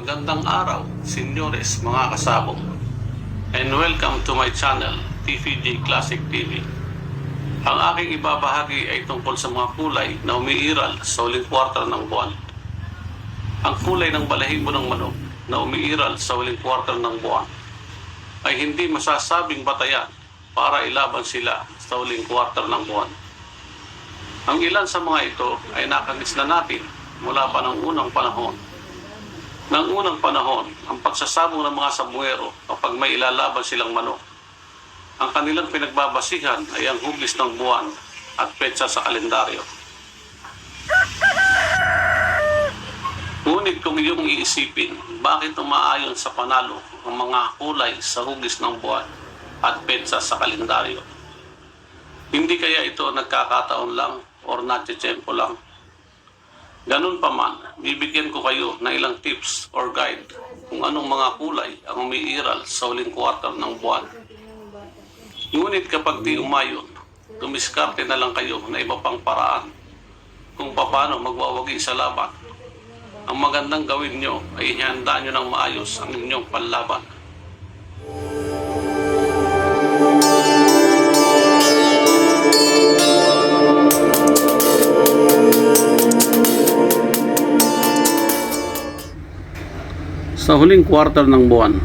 Magandang araw, senyores, mga kasabong. And welcome to my channel, TVJ Classic TV. Ang aking ibabahagi ay tungkol sa mga kulay na umiiral sa huling kwarta ng buwan. Ang kulay ng balahibo ng manok na umiiral sa huling kwarta ng buwan ay hindi masasabing batayan para ilaban sila sa huling kwarta ng buwan. Ang ilan sa mga ito ay nakagis na natin mula pa ng unang panahon ng unang panahon, ang pagsasabong ng mga sabuero kapag may ilalaban silang manok. Ang kanilang pinagbabasihan ay ang hugis ng buwan at petsa sa kalendaryo. Ngunit kung iyong iisipin, bakit umaayon sa panalo ang mga kulay sa hugis ng buwan at petsa sa kalendaryo? Hindi kaya ito nagkakataon lang or natsetsempo lang? Ganun pa man, bibigyan ko kayo ng ilang tips or guide kung anong mga kulay ang umiiral sa huling quarter ng buwan. Ngunit kapag di umayon, dumiskarte na lang kayo na iba pang paraan kung paano magwawagi sa laban. Ang magandang gawin nyo ay ihanda nyo ng maayos ang inyong panlaban. Sa huling quarter ng buwan,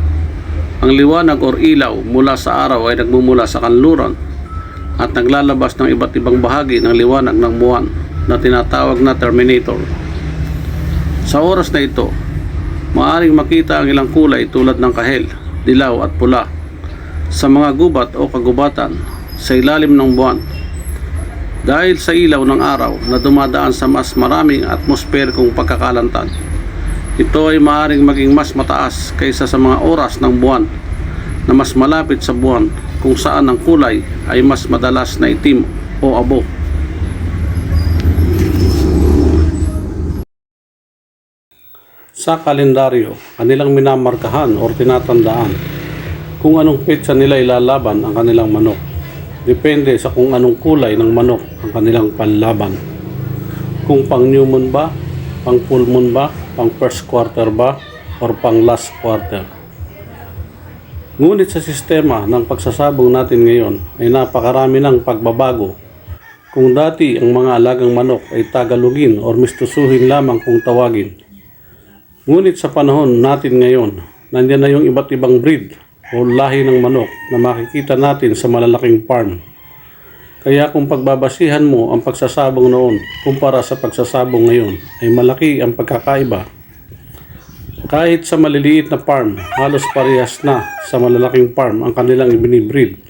ang liwanag or ilaw mula sa araw ay nagmumula sa kanluran at naglalabas ng iba't ibang bahagi ng liwanag ng buwan na tinatawag na terminator. Sa oras na ito, maaaring makita ang ilang kulay tulad ng kahel, dilaw at pula sa mga gubat o kagubatan sa ilalim ng buwan. Dahil sa ilaw ng araw na dumadaan sa mas maraming atmosperikong pagkakalantad, ito ay maaaring maging mas mataas kaysa sa mga oras ng buwan na mas malapit sa buwan kung saan ang kulay ay mas madalas na itim o abo. Sa kalendaryo, kanilang minamarkahan o tinatandaan kung anong petsa nila ilalaban ang kanilang manok. Depende sa kung anong kulay ng manok ang kanilang panlaban. Kung pang new moon ba, pang full moon ba, pang first quarter ba, or pang last quarter. Ngunit sa sistema ng pagsasabong natin ngayon ay napakarami ng pagbabago. Kung dati ang mga alagang manok ay tagalugin or mistusuhin lamang kung tawagin. Ngunit sa panahon natin ngayon, nandiyan na yung iba't ibang breed o lahi ng manok na makikita natin sa malalaking farm. Kaya kung pagbabasihan mo ang pagsasabong noon kumpara sa pagsasabong ngayon ay malaki ang pagkakaiba. Kahit sa maliliit na farm, halos parehas na sa malalaking farm ang kanilang ibinibreed.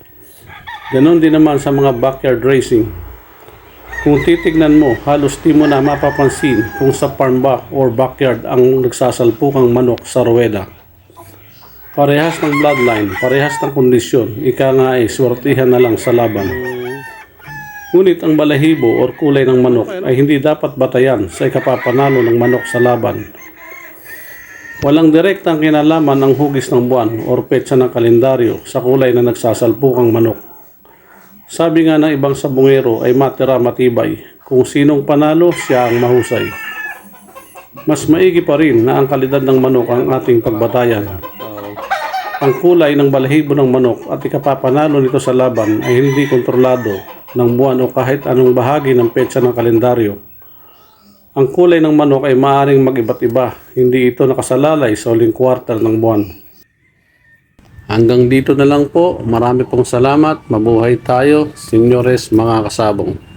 Ganon din naman sa mga backyard racing. Kung titignan mo, halos di mo na mapapansin kung sa farm ba or backyard ang nagsasalpukang manok sa ruweda. Parehas ng bloodline, parehas ng kondisyon, ika nga ay swertihan na lang sa laban. Ngunit ang balahibo or kulay ng manok ay hindi dapat batayan sa ikapapanalo ng manok sa laban. Walang direktang kinalaman ang hugis ng buwan or petsa ng kalendaryo sa kulay na nagsasalpukang manok. Sabi nga ng ibang sabungero ay matira matibay. Kung sinong panalo, siya ang mahusay. Mas maigi pa rin na ang kalidad ng manok ang ating pagbatayan. Ang kulay ng balahibo ng manok at ikapapanalo nito sa laban ay hindi kontrolado ng buwan o kahit anong bahagi ng petsa ng kalendaryo. Ang kulay ng manok ay maaaring mag-iba't iba, hindi ito nakasalalay sa huling kwartal ng buwan. Hanggang dito na lang po, marami pong salamat, mabuhay tayo, senyores mga kasabong.